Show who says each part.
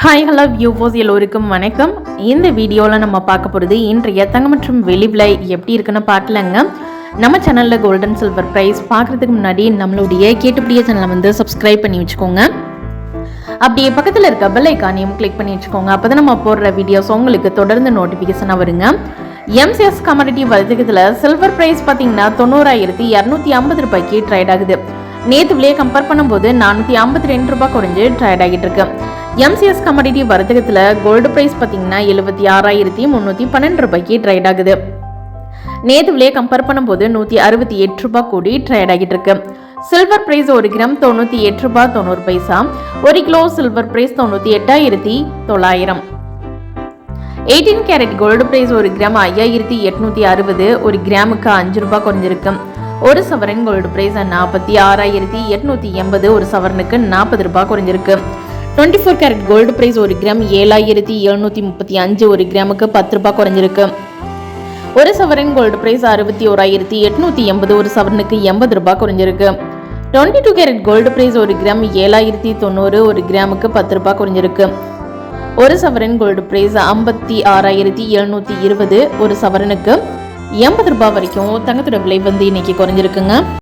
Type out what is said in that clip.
Speaker 1: Hi hello வியூவோஸ் எல்லோருக்கும் வணக்கம். இந்த வீடியோவில் நம்ம பார்க்க போகிறது இன்றைய தங்கம் மற்றும் வெளி விலை எப்படி இருக்குன்னு பார்க்கலங்க. நம்ம சேனலில் கோல்டன் சில்வர் ப்ரைஸ் பார்க்குறதுக்கு முன்னாடி நம்மளுடைய கேட்டுப்படிய சேனலை வந்து சப்ஸ்கிரைப் பண்ணி வச்சுக்கோங்க. அப்படியே பக்கத்தில் இருக்க பெல் ஐக்கானையும் கிளிக் பண்ணி வச்சுக்கோங்க. அப்போ தான் நம்ம போடுற வீடியோஸ் உங்களுக்கு தொடர்ந்து நோட்டிஃபிகேஷனாக வருங்க. எம்சிஎஸ் கமாடிட்டி வர்த்தகத்தில் சில்வர் ப்ரைஸ் பார்த்தீங்கன்னா தொண்ணூறாயிரத்தி இரநூத்தி ஐம்பது ரூபாய்க்கு ட்ரேட் ஆகுது. நேற்று விலையை கம்பேர் பண்ணும்போது நானூற்றி ஐம்பத்தி ரெண்டு ரூபாய் குறைஞ்சு ட்ரேட் ஆகிட்டு இருக்கு. எம்சிஎஸ் கமாடிட்டி வர்த்தகத்தில் கோல்டு ப்ரைஸ் பார்த்தீங்கன்னா எழுபத்தி ஆறாயிரத்தி முந்நூற்றி பன்னெண்டு ரூபாய்க்கு ட்ரேட் ஆகுது. நேற்று விலையை கம்பேர் பண்ணும்போது நூற்றி அறுபத்தி எட்டு ரூபாய் கூடி ட்ரேட் ஆகிட்டு இருக்கு. சில்வர் பிரைஸ் ஒரு கிராம் தொண்ணூற்றி எட்டு ரூபாய் தொண்ணூறு பைசா. ஒரு கிலோ சில்வர் பிரைஸ் தொண்ணூற்றி எட்டாயிரத்தி தொள்ளாயிரம். எயிட்டீன் கேரட் கோல்டு பிரைஸ் ஒரு கிராம் ஐயாயிரத்தி எட்நூற்றி அறுபது ஒரு கிராமுக்கு அஞ்சு ரூபாய் குறைஞ்சிருக்கு. ஒரு சவரன் கோல்டு பிரைஸ் நாற்பத்தி ஆறாயிரத்தி எட்நூற்றி எண்பது ஒரு சவரனுக்கு நாற்பது ரூபாய் குறைஞ்சிருக்கு. Twenty four carat gold price ஒரு கிராம் ஏழாயிரத்தி எழுநூற்றி முப்பத்தி அஞ்சு ஒரு கிராமுக்கு பத்து ரூபாய் குறைஞ்சிருக்கு. ஒரு சவரன் கோல்டு பிரைஸ் அறுபத்தி ஓராயிரத்தி எட்நூத்தி எண்பது ஒரு சவரனுக்கு எண்பது ரூபாய் குறைஞ்சிருக்கு. Twenty two carat gold price ஒரு கிராம் ஏழாயிரத்தி தொண்ணூறு ஒரு கிராமுக்கு பத்து ரூபாய் குறைஞ்சிருக்கு. ஒரு சவரன் கோல்டு பிரைஸ் ஐம்பத்தி ஆறாயிரத்தி எழுநூத்தி இருபது ஒரு சவரனுக்கு எண்பது ரூபாய் வரைக்கும் தங்கத்தோட விலை வந்து இன்னைக்கு குறைஞ்சிருக்குங்க.